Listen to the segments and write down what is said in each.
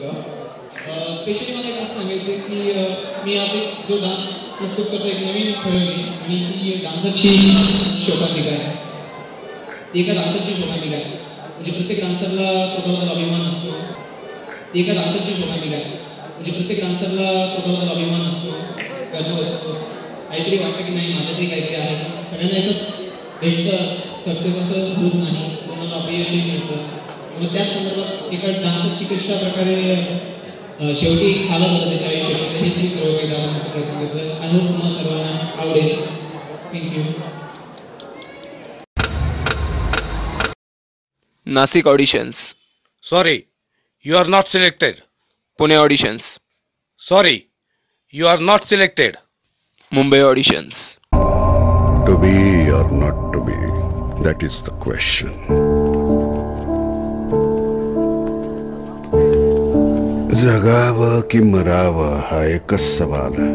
सगळं. स्पेशली मला एक असं सांगायचं की मी आज एक जो डान्स प्रस्तुत करतो एक नवीन ठरवली आणि ती डान्सरची शोभांतिका आहे ती एका डान्सरची शोभांतिका आहे म्हणजे प्रत्येक डान्सरला स्वतःबद्दल अभिमान असतो ती एका डान्सरची शोभांतिका आहे म्हणजे प्रत्येक डान्सरला स्वतःबद्दल अभिमान असतो गर्व असतो काहीतरी वाटतं की नाही माझ्यातही काहीतरी आहे. सगळ्यांना याच्यात भेटतं. सक्सेस असं होत नाही. कोणाला अपयशही मिळतं. मग त्याच संदर्भात एका डान्सरची कशा प्रकारे शेवटी आला झालं त्याच्या आयुष्यात हेच मी सर्व काही दाखवण्याचा प्रयत्न करतोय. आय होप तुम्हाला सर्वांना आवडेल. Thank you Nashik auditions. Sorry, you are not selected. Pune auditions. Sorry, you are not selected. Mumbai auditions. To be or not to be, that is the question. जगावं की मरावं हा एकच सवाल आहे.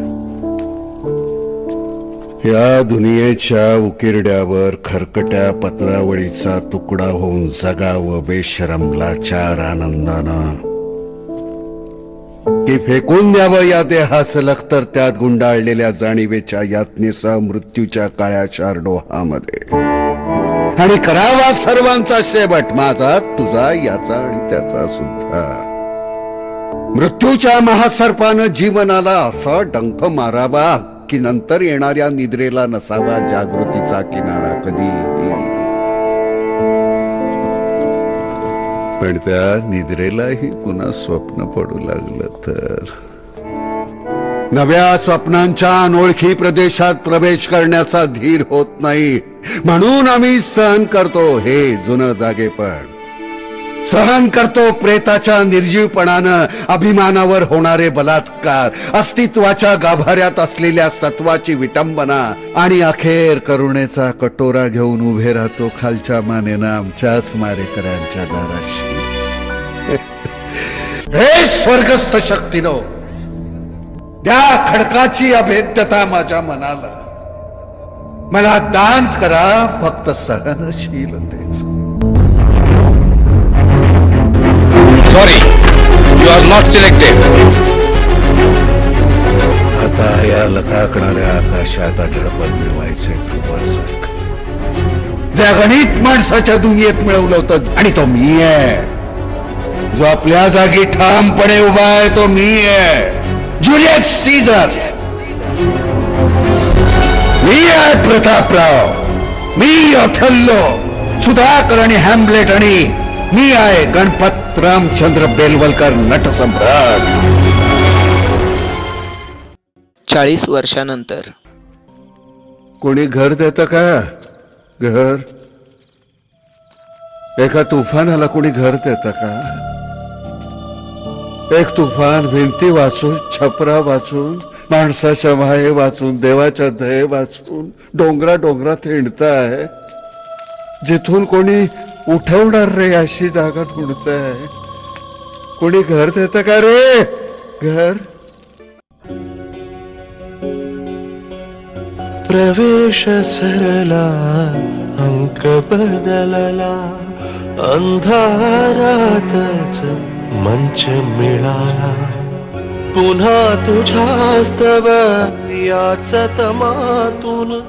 या दुनियेच्या उकिरड्यावर खरकट्या पत्रावळीचा तुकडा होऊन जगावं बेशरमला चार आनंदानं. की फेकून द्यावं या देहाचं लखतर त्यात गुंडाळलेल्या जाणीवेच्या यातनेचा मृत्यूच्या काळ्या चार डोहामध्ये. आणि करावा सर्वांचा शेवट माझा तुझा याचा आणि त्याचा सुद्धा. मृत्यूच्या महासर्पानं जीवनाला असा डंख मारावा की नंतर येणाऱ्या निद्रेला नसावा जागृतीचा किनारा कधी. पण त्या निद्रेलाही पुन्हा स्वप्न पडू लागलं तर. नव्या स्वप्नांच्या अनोळखी प्रदेशात प्रवेश करण्याचा धीर होत नाही. म्हणून आम्ही सहन करतो हे जुनं जागेपण. सहन करतो प्रेताच्या निर्जीवपणानं. अभिमानावर होणारे बलात्कार अस्तित्वाच्या गाभाऱ्यात असलेल्या सत्वाची विटंबना. आणि अखेर करुणेचा कटोरा घेऊन उभे राहतो खालच्या मानेनं आमच्याच मारेकऱ्यांच्या दाराशी. हे स्वर्गस्थ शक्तीनो त्या खडकाची अभेद्यता माझ्या मनाला. मला दान करा फक्त सहनशीलतेच. Sorry you are not selected आता या लखाकणाऱ्या आकाशात आढळपण मिळवायचे ध्रुवासारखं. ज्या गणित माणसाच्या दुनियेत मिळवलं होतं आणि तो मी आहे. जो आपल्या जागी ठामपणे उभा आहे तो मी आहे. जुलियस सीझर मी आहे प्रतापराव. मी अथल्लो सुधाकर आणि हॅम्बलेट आणि मी आहे गणपत रामचंद्र बेलवलकर नटसम्राट चाळीस वर्षानंतर. कोणी घर देतं का? घर? एका तुफानाला कोणी घर देतं का? एक तुफान भिंती वाचून छपरा वाचून माणसाच्या माये वाचून देवाच्या दये वाचून डोंगरा डोंगरात हिंडत आहे जिथून कोणी उठवणार रे अशी जागा ढूंढत आहे. कोणी घर देतं का रे? घर? प्रवेश सरला अंक बदलला अंधारातच मंच मिळाला. पुन्हा तुझ्यास्तव याच तमातून